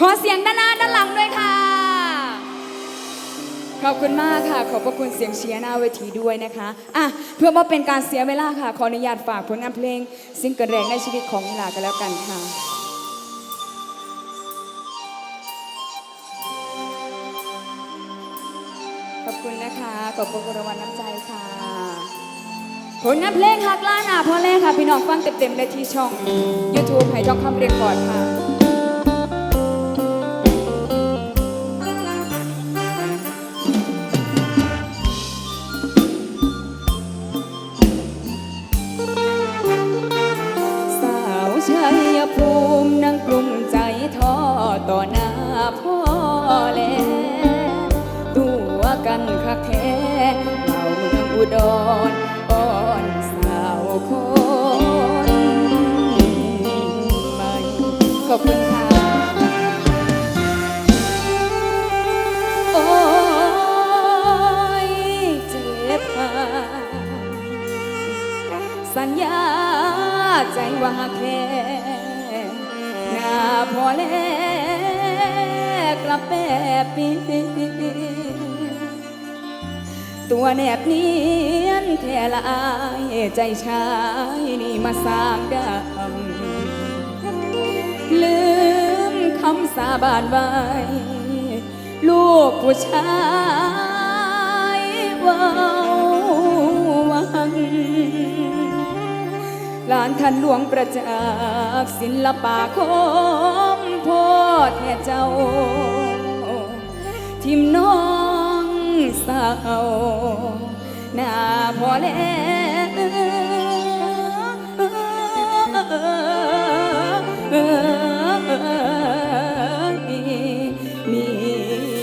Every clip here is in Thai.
ขอเสียงด้านหน้าด้านหลังด้วยค่ะ ขอบคุณมากค่ะ ขอบพระคุณเสียงเชียร์หน้าเวทีด้วยนะคะอะเพื่อว่าเป็นการเสียเวลาค่ะ ขออนุญาตฝากผลงานเพลง ซิงเกิลแรกในชีวิตของนิลากันแล้วกันค่ะขอบคุณนะคะขอบคุณรางวัลน้ำใจค่ะผลงานเพลงหักล้านอะพ่อแรกค่ะ พี่น้องฟังเต็มๆได้ที่ช่อง YouTube ไผ่ทองคำเรียนคอร์ดค่ะ คักแท้เมาเมืองอุดรอ่อนสาวคนใหม่ขอบคุณค่ะโอ้ยเจ็บหาสัญญาใจว่าแค่หน้าพอแลกลับแปรปี ตัวแนบเนียนแทละอายใจชายนี่มาสร้างดำลืมคำสาบานไว้ ลูกผู้ชายว้าวังลานทันหลวงประจักษ์ศิลปาคมโพธแท่เจ้า ทิมน้อ หน้าพอแล้วมี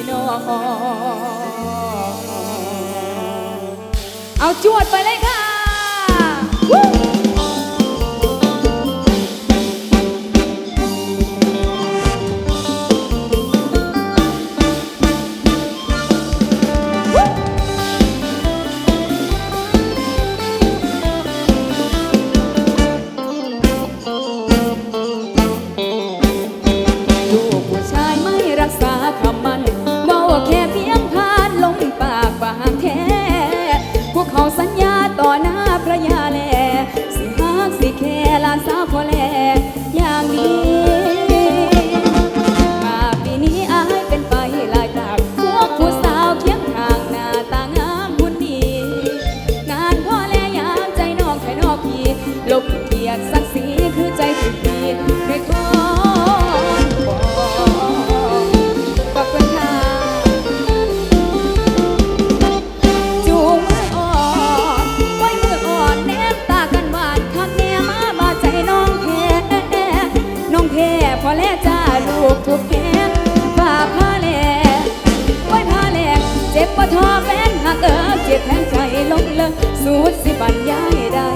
น้องเอาจวดไปเลยค่ะ สัญญา ลูกถูกแก่ฝ่าผ้าแลไว้ผ้าแลกเจ็บปวดทอแฟนหักเออเจ็บแทงใจลงเลิกสูดสิบรรยายได้